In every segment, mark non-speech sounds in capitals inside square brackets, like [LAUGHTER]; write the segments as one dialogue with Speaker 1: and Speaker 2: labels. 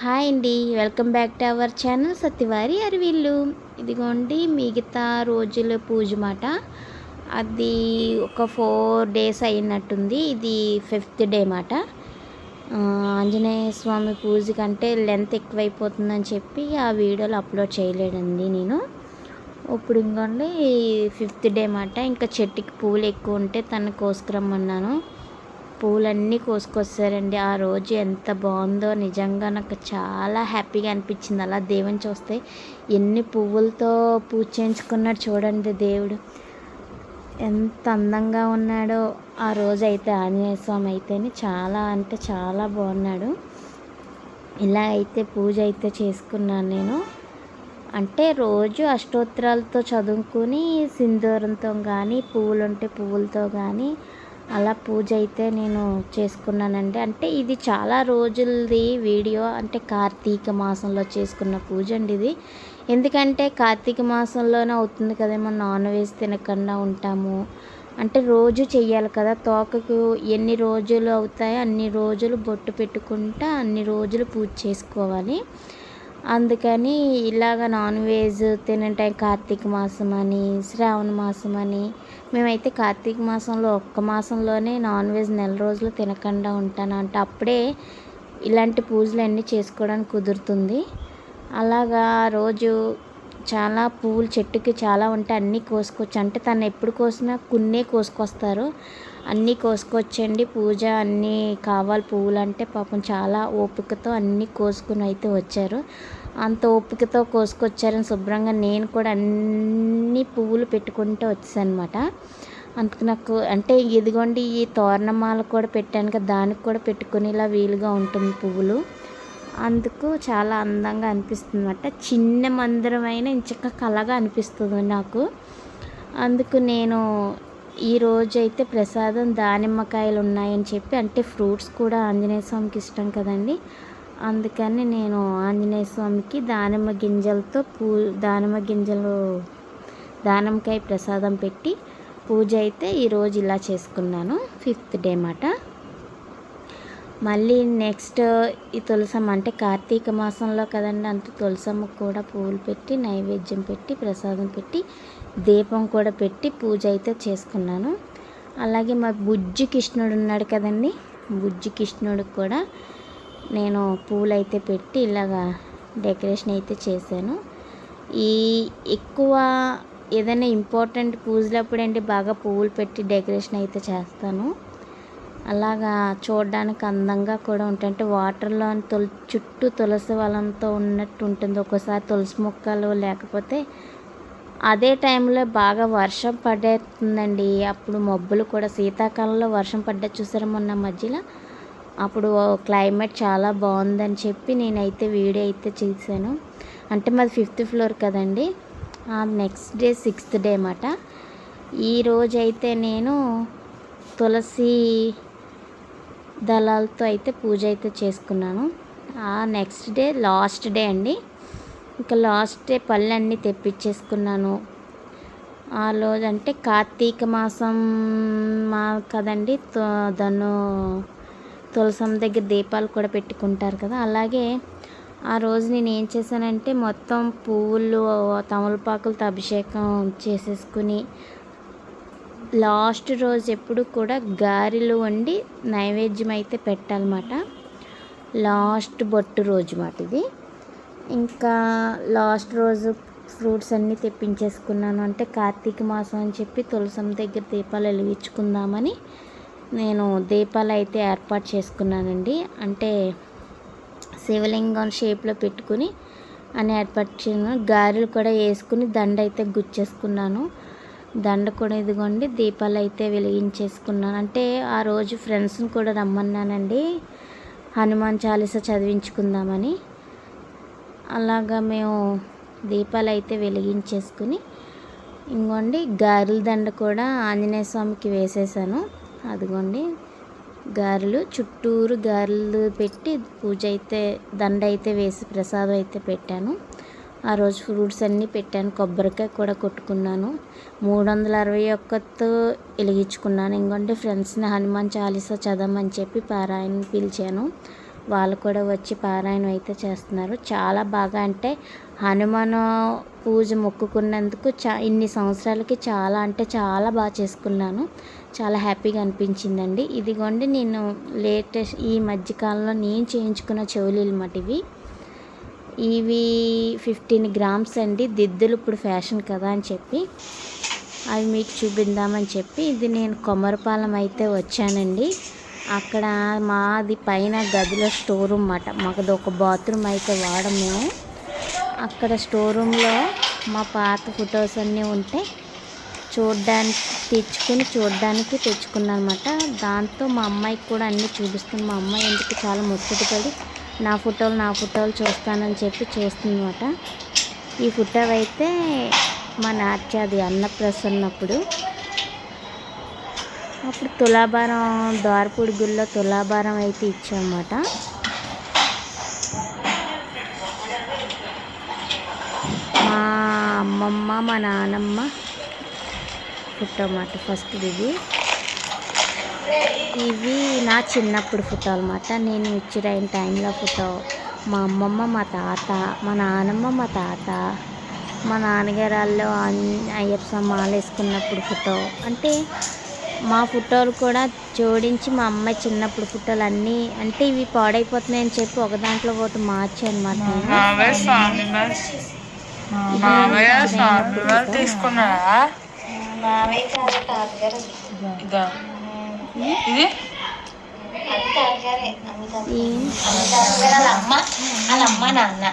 Speaker 1: Hi అండి. Welcome back to our channel సత్యవారి అరవిల్లు. ఇదిగోండి మిగతా రోజుల పూజ మాట. అది ఒక ఫోర్ డేస్ అయినట్టుంది. ఇది ఫిఫ్త్ డే మాట. ఆంజనేయ స్వామి పూజ కంటే లెంత్ ఎక్కువైపోతుందని చెప్పి ఆ వీడియోలు అప్లోడ్ చేయలేదండి నేను. ఇప్పుడు ఇంకోండి ఫిఫ్త్ డే మాట. ఇంకా చెట్టుకి పూలు ఎక్కువ ఉంటే తను కోసుకురమ్మన్నాను పూలన్నీ కోసుకొస్తారండి ఆ రోజు ఎంత బాగుందో నిజంగా నాకు చాలా హ్యాపీగా అనిపించింది. అలా దేవుని చూస్తే ఎన్ని పువ్వులతో పూజ చేయించుకున్నాడు చూడండి దేవుడు. ఎంత అందంగా ఉన్నాడో ఆ రోజు అయితే ఆంజనేయ స్వామి అయితేనే చాలా అంటే చాలా బాగున్నాడు. ఇలా అయితే పూజ అయితే చేసుకున్నాను నేను. అంటే రోజు అష్టోత్తరాలతో చదువుకుని సింధూరంతో కానీ పువ్వులు ఉంటే పువ్వులతో కానీ అలా పూజ అయితే నేను చేసుకున్నానండి. అంటే ఇది చాలా రోజులది వీడియో. అంటే కార్తీక మాసంలో చేసుకున్న పూజ అండి ఇది. ఎందుకంటే కార్తీక మాసంలోనే అవుతుంది కదేమో నాన్ వెజ్ తినకుండా ఉంటాము. అంటే రోజు చెయ్యాలి కదా తోకకు ఎన్ని రోజులు అవుతాయో అన్ని రోజులు బొట్టు పెట్టుకుంటా అన్ని రోజులు పూజ చేసుకోవాలి. అందుకని ఇలాగ నాన్ వెజ్ తినే టైం కార్తీక మాసం అని శ్రావణ మాసం అని మేమైతే కార్తీక మాసంలో ఒక్క మాసంలోనే నాన్ వెజ్ నెల రోజులు తినకుండా ఉంటాను అంటే అప్పుడే ఇలాంటి పూజలు అన్నీ చేసుకోవడానికి కుదురుతుంది. అలాగా రోజు చాలా పువ్వులు చెట్టుకి చాలా ఉంటే అన్నీ కోసుకోవచ్చు. అంటే తను ఎప్పుడు కోసినా కొన్నే కోసుకొస్తారు. అన్నీ కోసుకొచ్చండి. పూజ అన్నీ కావాలి. పువ్వులు అంటే పాపం చాలా ఓపికతో అన్నీ కోసుకుని అయితే వచ్చారు. అంత ఓపికతో కోసుకొచ్చారని శుభ్రంగా నేను కూడా అన్ని పువ్వులు పెట్టుకుంటూ వచ్చాను అనమాట అందుకు నాకు అంటే ఇదిగోండి ఈ తోరణమాల కూడా పెట్టాను కదా దానికి కూడా పెట్టుకునేలా వీలుగా ఉంటుంది పువ్వులు. అందుకు చాలా అందంగా అనిపిస్తుంది అనమాట చిన్న మందిరమైన ఇంచక్క కళగా అనిపిస్తుంది నాకు. అందుకు నేను ఈరోజు అయితే ప్రసాదం దానిమ్మకాయలు ఉన్నాయని చెప్పి అంటే ఫ్రూట్స్ కూడా ఆంజనేయ స్వామికి ఇష్టం కదండి. అందుకని నేను ఆంజనేయ స్వామికి దానిమ్మ గింజలతో పూ దానిమ్మ గింజలు దానిమ్మకాయ ప్రసాదం పెట్టి పూజ అయితే ఈరోజు ఇలా చేసుకున్నాను ఫిఫ్త్ డే మాట. మళ్ళీ నెక్స్ట్ ఈ తులసమ్మ అంటే కార్తీక మాసంలో కదండి అంత తులసమ్మకు కూడా పువ్వులు పెట్టి నైవేద్యం పెట్టి ప్రసాదం పెట్టి దీపం కూడా పెట్టి పూజ అయితే చేసుకున్నాను. అలాగే మా బుజ్జి కృష్ణుడు ఉన్నాడు కదండి బుజ్జి కృష్ణుడికి కూడా నేను పూలు అయితే పెట్టి ఇలాగా డెకరేషన్ అయితే చేశాను. ఈ ఎక్కువ ఏదైనా ఇంపార్టెంట్ పూజలప్పుడు అండి బాగా పువ్వులు పెట్టి డెకరేషన్ అయితే చేస్తాను. అలాగా చూడడానికి అందంగా కూడా ఉంటాయి. అంటే వాటర్లో తుల చుట్టూ తులసి వలంతో ఉన్నట్టు ఉంటుంది. ఒక్కోసారి తులసి మొక్కలు లేకపోతే అదే టైంలో బాగా వర్షం పడేస్తుందండి. అప్పుడు మబ్బులు కూడా శీతాకాలంలో వర్షం పడ్డ చూసారు మొన్న మధ్యలో? అప్పుడు క్లైమేట్ చాలా బాగుందని చెప్పి నేనైతే వీడియో అయితే చేశాను. అంటే మాది ఫిఫ్త్ ఫ్లోర్ కదండి. నెక్స్ట్ డే సిక్స్త్ డే అన్నమాట. ఈరోజైతే నేను తులసి దళాలతో అయితే పూజ అయితే చేసుకున్నాను. ఆ నెక్స్ట్ డే లాస్ట్ డే అండి. ఇంకా లాస్ట్ డే పళ్ళన్నీ తెప్పించేసుకున్నాను. ఆ రోజు అంటే కార్తీక మాసం మా కదండి తో- దాన్ని తులసం దగ్గర దీపాలు కూడా పెట్టుకుంటారు కదా. అలాగే ఆ రోజు నేను ఏం చేశానంటే మొత్తం పువ్వులు తమలపాకులతో అభిషేకం చేసేసుకుని లాస్ట్ రోజు ఎప్పుడు కూడా గారెలు వండి నైవేద్యం అయితే పెట్టాలన్నమాట. లాస్ట్ బొట్టు రోజు మాట ఇది. ఇంకా లాస్ట్ రోజు ఫ్రూట్స్ అన్నీ తెప్పించేసుకున్నాను. అంటే కార్తీక మాసం అని చెప్పి తులసం దగ్గర దీపాలు వెలిగించుకుందామని నేను దీపాలు అయితే ఏర్పాటు చేసుకున్నానండి. అంటే శివలింగం షేప్లో పెట్టుకుని అని ఏర్పాటు చేసిన గారెలు కూడా వేసుకుని దండ అయితే గుచ్చేసుకున్నాను. దండ కూడా ఇదిగోండి దీపాలు అయితే వెలిగించేసుకున్నాను. అంటే ఆ రోజు ఫ్రెండ్స్ని కూడా రమ్మన్నానండి హనుమాన్ చాలీస చదివించుకుందామని. అలాగా మేము దీపాలు అయితే వెలిగించేసుకుని ఇంకోండి గారెల దండ కూడా ఆంజనేయ స్వామికి వేసేసాను. అదిగోండి. గారెలు చుట్టూరు గారెలు పెట్టి పూజ అయితే దండ అయితే వేసి ప్రసాదం అయితే పెట్టాను. ఆ రోజు ఫ్రూట్స్ అన్నీ పెట్టాను. కొబ్బరికాయ కూడా కొట్టుకున్నాను. మూడు వందల అరవై ఒక్కతో వెలిగించుకున్నాను. ఇంకొంటే ఫ్రెండ్స్ని హనుమాన్ చాలీసా చదవమని చెప్పి పారాయణ పిలిచాను. వాళ్ళు కూడా వచ్చి పారాయణం అయితే చేస్తున్నారు. చాలా బాగా అంటే హనుమాన్ పూజ మొక్కుకున్నందుకు చా ఇన్ని సంవత్సరాలకి చాలా అంటే చాలా బాగా చేసుకున్నాను. చాలా హ్యాపీగా అనిపించిందండి. ఇదిగోండి నేను లేటెస్ట్ ఈ మధ్యకాలంలో నేను చేయించుకున్న చెవులు అన్నమాట ఇవి. ఇవి ఫిఫ్టీన్ గ్రామ్స్ అండి. దిద్దులు ఇప్పుడు ఫ్యాషన్ కదా అని చెప్పి. అవి మీకు చూపిద్దామని చెప్పి. ఇది నేను కొమరపాలెం అయితే వచ్చానండి. అక్కడ మాది పైన గదిలో స్టోర్ రూమ్ అన్నమాట మాకు ఒక బాత్రూమ్ అయితే వాడము. అక్కడ స్టోర్ రూమ్లో మా పాత ఫొటోస్ అన్నీ ఉంటే చూడ్డానికి తెచ్చుకుని చూడడానికి తెచ్చుకున్నాను అనమాట దాంతో మా అమ్మాయికి కూడా అన్నీ చూపిస్తుంది మా అమ్మాయి ఎందుకు చాలా ముచ్చటపడి నా ఫోటోలు నా ఫోటోలు చూస్తానని చెప్పి చూస్తుందన్నమాట. ఈ ఫోటో అయితే మా నాట్యాది అన్నప్రసన్నప్పుడు. అప్పుడు తులాభారం ద్వారపూడి గుళ్ళో తులాభారం అయితే ఇచ్చామన్నమాట. అమ్మమ్మ మా నానమ్మ ఫోటో అన్నమాట ఫస్ట్ ఇది ఇవి నా చిన్నప్పుడు ఫోటో అనమాట నేను మెచ్యూర్ అయిన టైంలో ఫోటో మా అమ్మమ్మ మా తాత మా నానమ్మ మా తాత మా నాన్నగారు వాళ్ళు అన్- అయ్యప్ప మాల వేసుకున్నప్పుడు ఫోటో అంటే మా ఫోటోలు కూడా జోడించి మా అమ్మాయి చిన్నప్పుడు ఫోటోలు అన్నీ అంటే ఇవి పాడైపోతున్నాయని చెప్పి ఒక దాంట్లో ఒకటి మార్చి అనమాట
Speaker 2: మామయ్య స్వామి వారు తీసుకున్నారా ఇదా. ఇది?
Speaker 3: వాళ్ళ అమ్మ నాన్న.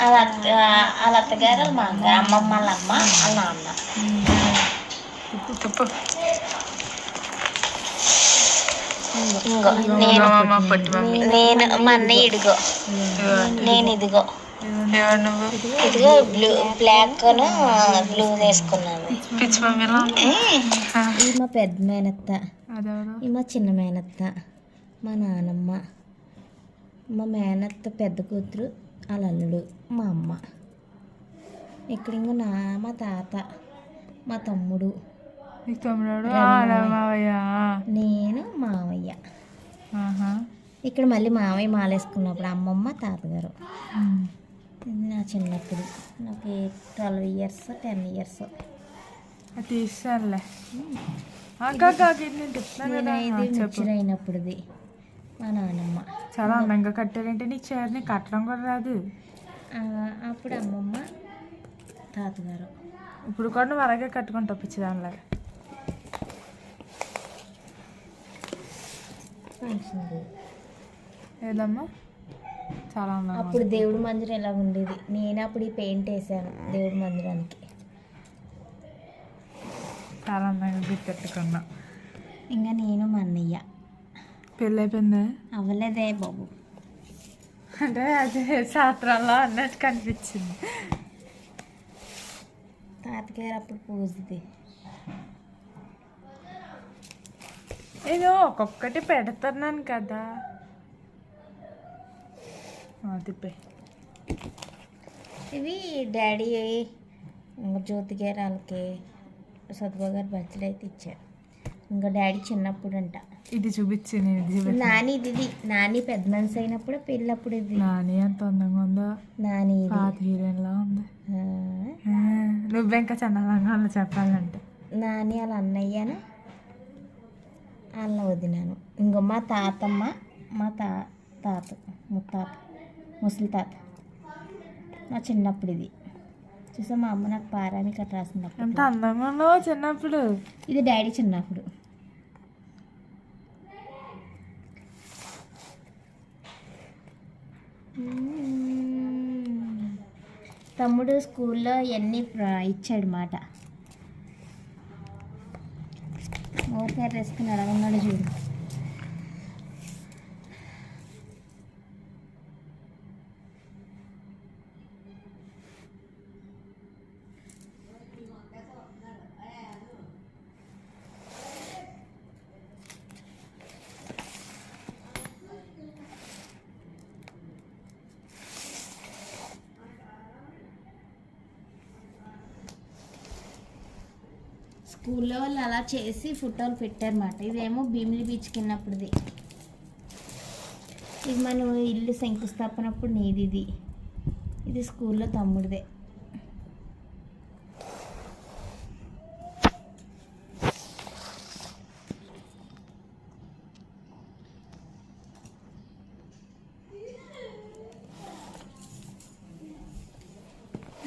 Speaker 3: వాళ్ళ వాళ్ళ అత్తగారు మామగారు అమ్మమ్మ వాళ్ళ అమ్మ వాళ్ళ నాన్న.
Speaker 2: తిప్పు
Speaker 3: ఇంకో నేను నేను మా అన్నయ్య ఇదిగో. నేను ఇదిగో. ఇదిగో బ్లూ బ్లాక్ బ్లూ వేసుకున్నాను.
Speaker 2: పిచ్చి
Speaker 1: మా పెద్ద మేనత్త. మా చిన్న మేనత్త. మా నానమ్మ. మా మేనత్త పెద్ద కూతురు వాళ్ళ అల్లుడు మా అమ్మ. ఇక్కడ ఇంకో నా మా తాత మా తమ్ముడు. నేను మావయ్య. ఇక్కడ మళ్ళీ మావయ్య మాలేసుకున్నప్పుడు అమ్మమ్మ తాతగారు. ఇది నా చిన్నప్పుడు. నాకు ట్వెల్వ్ ఇయర్స్ టెన్ ఇయర్స్
Speaker 2: చెప్పు.
Speaker 1: మెచ్యూర్ అయినప్పుడుది. మా నానమ్మ.
Speaker 2: చాలా అందంగా కట్టారంటే నీ చీరని కట్టడం కూడా రాదు.
Speaker 1: అప్పుడు అమ్మమ్మ తాతగారు.
Speaker 2: ఇప్పుడు కూడా నువ్వు అలాగే కట్టుకుంటావు పిచ్చిదానిలాగా
Speaker 1: ఫంక్షన్
Speaker 2: ఏదమ్మా? చాలా అందంగా
Speaker 1: అప్పుడు దేవుడి మందిరం ఇలా ఉండేది? నేను అప్పుడు ఈ పెయింట్ వేసాను దేవుడి మందిరానికి.
Speaker 2: చాలా అందంగా గుర్తెట్టుకున్నా
Speaker 1: ఇంకా నేను మా అన్నయ్య.
Speaker 2: పెళ్ళి అయిపోయిందా
Speaker 1: అవ్వలేదే బాబు.
Speaker 2: అంటే అదే శాస్త్రంలో అన్నట్టు కనిపించింది.
Speaker 1: తాతగారు అప్పుడు పూజది.
Speaker 2: నేను ఒక్కొక్కటి పెడుతున్నాను కదా. తిప్పే.
Speaker 1: ఇవి డాడీ ఇంకా జ్యోతి గారు వాళ్ళకి సత్వ గారు బర్త్డే అయితే ఇచ్చారు. ఇంకా డాడీ చిన్నప్పుడు అంట
Speaker 2: ఇది చూపించి నేను ఇది
Speaker 1: నాని ఇది ఇది. నాని పెద్ద మనిషి అయినప్పుడు పెళ్ళప్పుడు ఇది.
Speaker 2: నాని ఎంత అందంగా ఉందో.
Speaker 1: నాని
Speaker 2: పాత హీరోయిన్లా ఉంది.
Speaker 1: ఆ,
Speaker 2: ఆ, నువ్వే ఇంకా చందనంగా ఉందో చెప్పాలంటే.
Speaker 1: నాని వాళ్ళ అన్నయ్యను వాళ్ళ వదినాను. ఇంకో మా తాతమ్మ మా తా తాత ముత్తాత. ముసలి తాత. మా చిన్నప్పుడు ఇది చూసా మా అమ్మ నాకు పారామి కట్ట రాసింది అప్పుడు.
Speaker 2: ఎంత అందంగా ఉన్నావో చిన్నప్పుడు.
Speaker 1: ఇది డాడీ చిన్నప్పుడు. తమ్ముడు స్కూల్లో ఇవన్నీ ఇచ్చాడు మాట. ఓపెన్ వేసుకుని అడగన్నాడు చూడు. స్కూల్లో వాళ్ళు అలా చేసి ఫోటోలు పెట్టారన్నమాట. ఇదేమో భీమిలి బీచ్కి వెళ్ళినప్పుడుది ఇది మనం ఇల్లు శంకుస్థాపనప్పుడు నీది ఇది. ఇది స్కూల్లో తమ్ముడిదే.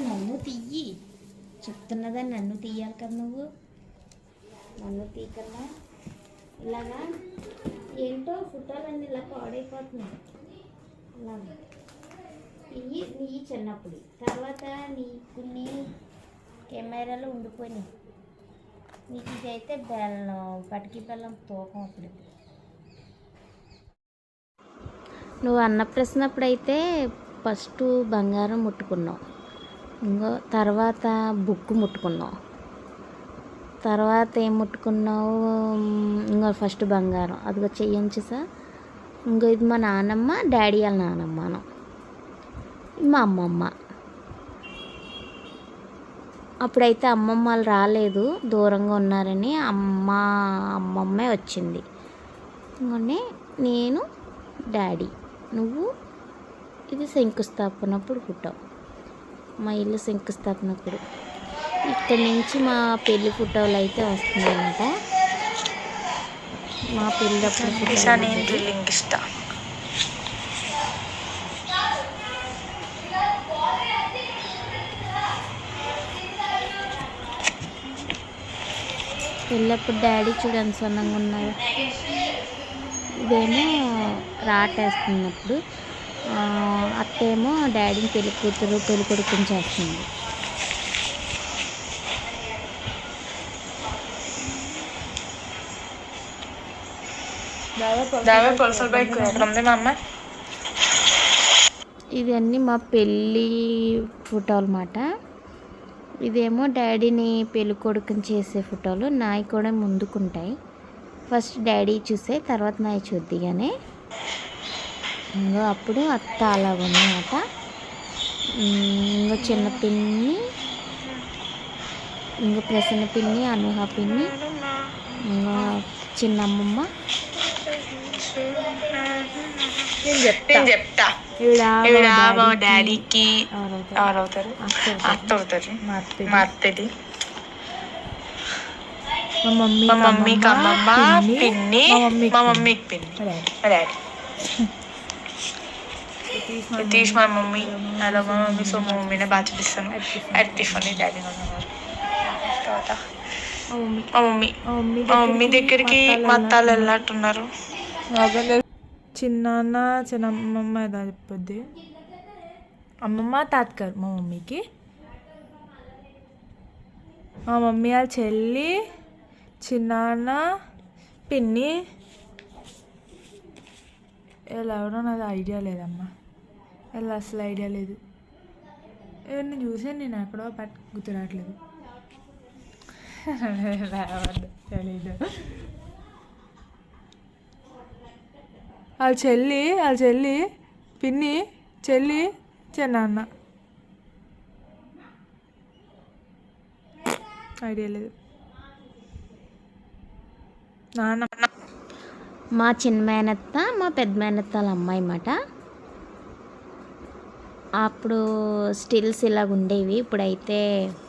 Speaker 1: నన్ను తీయి. చెప్తున్నదా నన్ను తీయాలి కదా నువ్వు? నన్ను తీయకన్నా ఇలాగా ఏంటో ఫోటోలన్నీ ఇలా పాడైపోతున్నాయి. ఇవి నీ చిన్నప్పుడు. తర్వాత నీ కొన్ని కెమెరాలో ఉండిపోయినాయి. నీకు ఇదైతే బెల్లం పటికి బెల్లం తూకం అప్పుడు. నువ్వు అన్నప్రశ్నప్పుడైతే ఫస్ట్ బంగారం ముట్టుకున్నావు. ఇంకో తర్వాత బుక్ ముట్టుకున్నావు. తర్వాత ఏం ముట్టుకున్నావు? ఇంకో ఫస్ట్ బంగారం. అదిగో చెయ్యొచ్చు సార్. ఇంకో ఇది మా నానమ్మ డాడీ వాళ్ళ నానమ్మను మా అమ్మమ్మ. అప్పుడైతే అమ్మమ్మ వాళ్ళు రాలేదు దూరంగా ఉన్నారని అమ్మ అమ్మమ్మే వచ్చింది. ఇంకొనే నేను డాడీ నువ్వు ఇది శంకుస్థాపనప్పుడు పుట్టావు. మా ఇల్లు శంకుస్థాపనప్పుడు. ఇక్కడ నుంచి మా పెళ్ళి ఫోటోలు అయితే వస్తున్నాయంట. మా
Speaker 3: ఇష్టం.
Speaker 1: పెళ్ళప్పుడు డాడీ చూడండి సన్నంగా ఉన్నారు ఇదేమో రాటేస్తున్నప్పుడు అత్తేమో డాడీని పెళ్ళి కూతురు పెళ్ళి కొడుకుని చేస్తుంది.
Speaker 3: దావే పల్సర్ బైక్ ఎక్కడ ఉంది మా అమ్మ.
Speaker 1: ఇవన్నీ మా పెళ్ళి ఫోటోలు అన్నమాట ఇదేమో డాడీని పెళ్ళి కొడుకుని చేసే ఫోటోలు. నాయి కూడా ముందుకుంటాయి. ఫస్ట్ డాడీ చూసే తర్వాత నాయి చూద్దిగానే ఇంకో అప్పుడు అత్త అలా ఉన్నమాట ఇంకో చిన్న పిన్ని ఇంకో ప్రసన్న పిన్ని అనుహ పిన్ని ఇంకో చిన్నమ్మమ్మ.
Speaker 3: నేను చెప్తా.
Speaker 2: ఈవిడ మా డాడీకి ఎవరవుతారు?
Speaker 3: అత్త అవుతారు.
Speaker 2: మా
Speaker 3: అత్తది.
Speaker 2: మా మమ్మీ
Speaker 3: మా మమ్మీకి అమ్మమ్మ పిన్ని. మా మమ్మీకి పిన్ని. మా డాడీ. తీసి మా మమ్మీ. హలో మా మమ్మీ. సో మా మమ్మీనే బాగా చూపిస్తాను అట్ టిఫన్ డాడీ తర్వాత.
Speaker 2: మా మమ్మీ.
Speaker 3: మా మమ్మీ. దగ్గరికి మా అత్తాలు వెళ్ళినట్టున్నారు
Speaker 2: చిన్నాన్న చిన్నమ్మమ్మ ఏదో చెప్పొద్ది? అమ్మమ్మ తాతగారు మా మమ్మీకి. మా మమ్మీ వాళ్ళ చెల్లి చిన్నాన్న పిన్ని. ఎలా ఎవరో నాది ఐడియా లేదమ్మా. ఎలా అసలు ఐడియా లేదు. ఎవరిని చూసాను నేను ఎక్కడో పట్ గుర్తురావట్లేదు [LAUGHS] తెలీదు. వాళ్ళ చెల్లి వాళ్ళ చెల్లి పిన్ని చెల్లి చిన్నాన్న. ఐడియా లేదు. నాన్న.
Speaker 1: మా చిన్న మేనత్త మా పెద్ద మేనత్త వాళ్ళ అమ్మాయి అన్నమాట. అప్పుడు స్టిల్స్ ఇలాగ ఉండేవి. ఇప్పుడైతే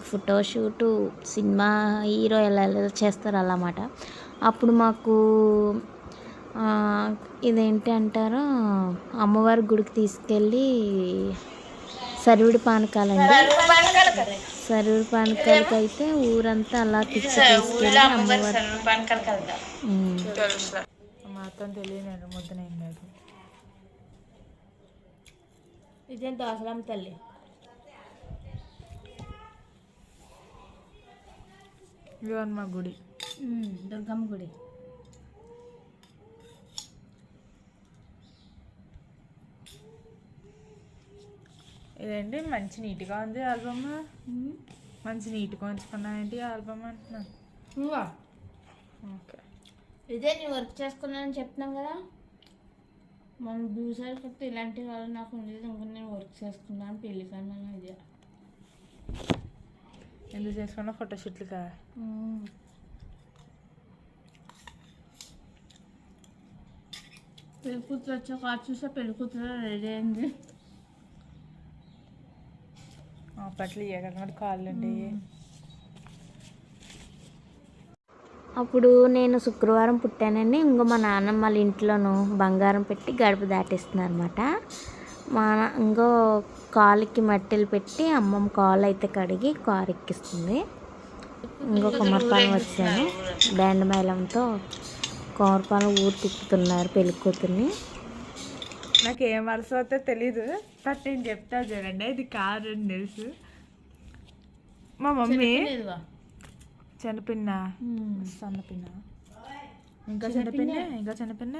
Speaker 1: ఫోటోషూటు సినిమా హీరో ఎలా ఎలా చేస్తారు అలా అన్నమాట. అప్పుడు మాకు ఇదేంటి అంటారు? అమ్మవారి గుడికి తీసుకెళ్ళి సరువుడి పానకాలండి. సరువుడి పానకాలకి అయితే ఊరంతా అలా తిప్పి తీసుకెళ్ళి అమ్మవారి ఉమ్.
Speaker 3: తెలుసు
Speaker 2: మా అత్తని తెలియలేదు ముద్దన ఏం లేదు.
Speaker 1: ఇదేం దోసలమ్మ తల్లి?
Speaker 2: మా గుడి.
Speaker 1: దుర్గమ్మ గుడి.
Speaker 2: ఇదేంటి? మంచి నీట్గా ఉంది ఆల్బమ్. మంచి నీట్గా ఉంచుకున్నా ఏంటి ఆల్బమ్ అంటున్నా. ఓకే.
Speaker 1: ఇదే నేను వర్క్ చేసుకున్నానని చెప్తున్నాం కదా? మనం బ్యూసర్ చెప్తే ఇలాంటి వాళ్ళు నాకు ఉండేది ఇంకా నేను వర్క్ చేసుకున్నాను పెళ్ళి కన్నా ఇదే
Speaker 2: ఎందుకు చేసుకున్నా ఫోటోషూట్లు కదా
Speaker 4: పెళ్ళి కూతురు వచ్చాక అది చూసా పెళ్ళి కూతురు రెడీ అయింది.
Speaker 2: అప్పట్లో ఇవ్వగలమాట కాళ్ళు
Speaker 1: అప్పుడు నేను శుక్రవారం పుట్టానండి. ఇంకో మా నాన్నమ్మ వాళ్ళ ఇంట్లోనూ బంగారం పెట్టి గడప దాటిస్తున్నారు అనమాట మా ఇంకో కాలుకి మట్టెలు పెట్టి అమ్మమ్మ కాలు అయితే కడిగి కారు ఎక్కిస్తుంది. ఇంకో కుమ్మరిపాలెం వచ్చాను. బ్యాండ్ మేళంతో కుమ్మరిపాలెం ఊరు తిప్పుతున్నారు పెళ్ళికూతుర్ని.
Speaker 2: నాకు ఏం వరుస అవుతుందో తెలీదు బట్ నేను చెప్తా చూడండి. ఇది కారు అని తెలుసు. మా మమ్మీ
Speaker 4: లేదుగా
Speaker 2: చిన్నపిన్న సన్నపిన్న. ఇంకా చిన్నపిన్న ఇంకా చిన్నపిన్న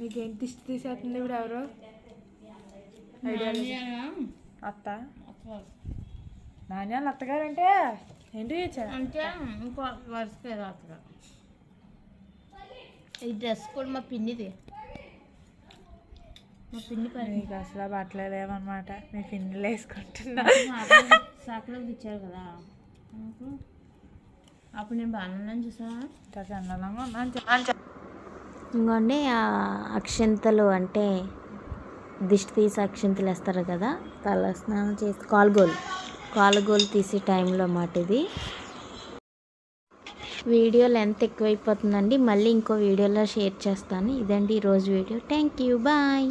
Speaker 2: నీకేం తీసేస్తుంది ఇప్పుడు ఎవరు ఐడియా లేదు. అత్త. నాణ్యాలు అత్తగారు అంటే ఏంటి?
Speaker 4: అంటే ఇంకో వరుసగా రాత్ర ఈ డ్రెస్ కూడా మా పిన్నిది. మా పిన్ని పని
Speaker 2: నీకు అసలు బట్టలు లేవన్నమాట. మీ పిన్నులు వేసుకుంటున్నా.
Speaker 4: సాకులోకి తెచ్చారు కదా. అప్పుడు నేను బాగానే చూసా.
Speaker 2: ఇంత చందనంగా ఉన్నాను
Speaker 1: ఇంకోండి ఆ అక్షింతలు అంటే దిష్టి తీసి అక్షింతలు వేస్తారు కదా. తల స్నానం చేసి కాలుగోలు. కాలుగోలు తీసే టైంలో మాట ఇది వీడియో లెంత్ ఎక్కువైపోతుందండి. మళ్ళీ ఇంకో వీడియోలో షేర్ చేస్తాను. ఇదండి ఈరోజు వీడియో. Thank you bye.